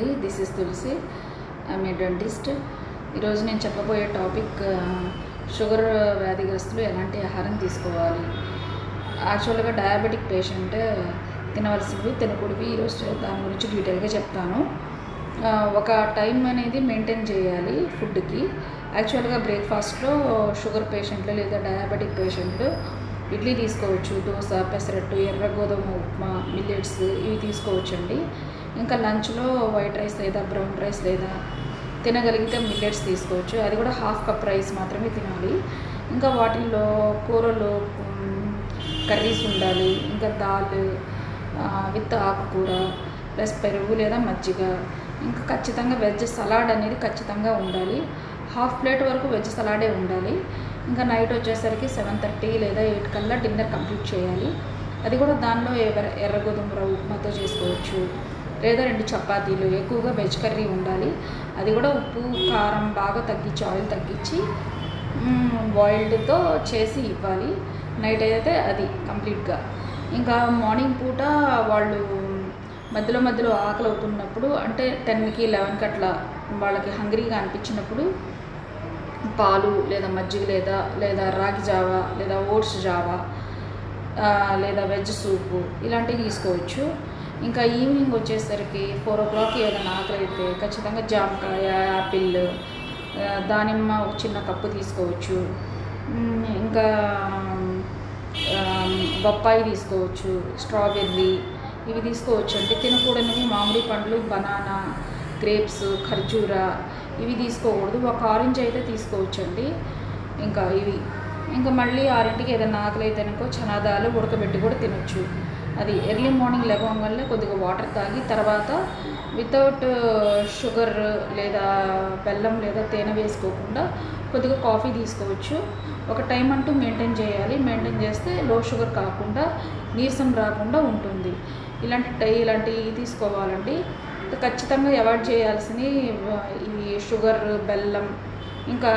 అండి. This is Tulasi I'm a dentist ఈరోజు నేను చెప్పబోయే టాపిక్ షుగర్ uh, వ్యాధిగ్రస్తులు ఎలాంటి ఆహారం తీసుకోవాలి? యాక్చువల్గా డయాబెటిక్ పేషెంట్ తినవలసినవి తినకూడవి ఈరోజు దాని గురించి డీటెయిల్గా చెప్తాను. Uh, ఒక టైం అనేది మెయింటైన్ చేయాలి ఫుడ్కి యాక్చువల్గా బ్రేక్ఫాస్ట్లో షుగర్ పేషెంట్లు లేదా డయాబెటిక్ పేషెంట్లు ఇడ్లీ తీసుకోవచ్చు దోశ పెసరట్టు ఎర్ర గోధుమ ఉప్మా మిల్లెట్స్ ఇవి తీసుకోవచ్చండి. ఇంకా లంచ్లో వైట్ రైస్ లేదా బ్రౌన్ రైస్ లేదా తినగలిగితే మిల్లెట్స్ తీసుకోవచ్చు. అది కూడా హాఫ్ కప్ రైస్ మాత్రమే తినాలి. ఇంకా వాటిల్లో కూరలు కర్రీస్ ఉండాలి. ఇంకా దాల్ విత్ ఆకుకూర ప్లస్ పెరుగు లేదా మజ్జిగ. ఇంకా ఖచ్చితంగా వెజ్ సలాడ్ అనేది ఖచ్చితంగా ఉండాలి. హాఫ్ ప్లేట్ వరకు వెజ్ సలాడే ఉండాలి. ఇంకా నైట్ వచ్చేసరికి సెవెన్ థర్టీ లేదా ఎయిట్ కల్లా డిన్నర్ కంప్లీట్ చేయాలి. అది కూడా దానిలో ఎర్ర ఎర్ర గోధుమ ఉప్మాతో చేసుకోవచ్చు. లేదా రెండు చపాతీలు ఎక్కువగా వెజ్ కర్రీ ఉండాలి. అది కూడా ఉప్పు కారం బాగా తగ్గించి ఆయిల్ తగ్గించి బాయిల్డ్తో చేసి ఇవ్వాలి. నైట్ అయితే అది కంప్లీట్గా. ఇంకా మార్నింగ్ పూట వాళ్ళు మధ్యలో మధ్యలో ఆకలి అవుతున్నప్పుడు అంటే టెన్కి లెవెన్కి అట్లా వాళ్ళకి హంగ్రీగా అనిపించినప్పుడు పాలు లేదా మజ్జిగ లేదా లేదా రాగి జావా లేదా ఓట్స్ జావా లేదా వెజ్ సూపు ఇలాంటివి తీసుకోవచ్చు. ఇంకా ఈవినింగ్ వచ్చేసరికి ఫోర్ ఓ క్లాక్ ఏదైనా ఆకలి అయితే ఖచ్చితంగా జామకాయ యాపిల్ దానిమ్మ ఒక చిన్న కప్పు తీసుకోవచ్చు. ఇంకా బొప్పాయి తీసుకోవచ్చు స్ట్రాబెర్రీ ఇవి తీసుకోవచ్చు. అంటే తినకూడనివి మామిడి పండ్లు బనానా గ్రేప్స్ ఖర్జూరా ఇవి తీసుకోకూడదు. ఒక ఆరెంజ్ అయితే తీసుకోవచ్చండి. ఇంకా ఇవి. ఇంకా మళ్ళీ ఆరింటికి ఏదైనా ఆకలి అయితే అనుకో చనాదాలు ఉడకబెట్టి కూడా తినొచ్చు. అది ఎర్లీ మార్నింగ్ లేవడం వల్ల కొద్దిగా వాటర్ తాగి తర్వాత వితౌట్ షుగర్ లేదా బెల్లం లేదా తేనె వేసుకోకుండా కొద్దిగా కాఫీ తీసుకోవచ్చు. ఒక టైం అంటూ మెయింటైన్ చేయాలి. మెయింటైన్ చేస్తే లో షుగర్ కాకుండా నీరసం రాకుండా ఉంటుంది. ఇలాంటి టై ఇలాంటివి తీసుకోవాలండి. ఖచ్చితంగా అవాయిడ్ చేయాల్సినవి ఈ షుగర్ బెల్లం ఇంకా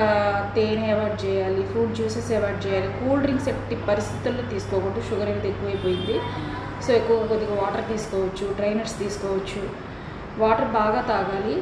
తేనె అవాయిడ్ చేయాలి ఫ్రూట్ జ్యూసెస్ అవాయిడ్ చేయాలి. కూల్ డ్రింక్స్ ఎట్టి పరిస్థితుల్లో తీసుకోకూడదు షుగర్ అనేది ఎక్కువైపోయింది. సో ఎక్కువ కొద్దిగా వాటర్ తీసుకోవచ్చు డ్రైనర్స్ తీసుకోవచ్చు. వాటర్ బాగా తాగాలి.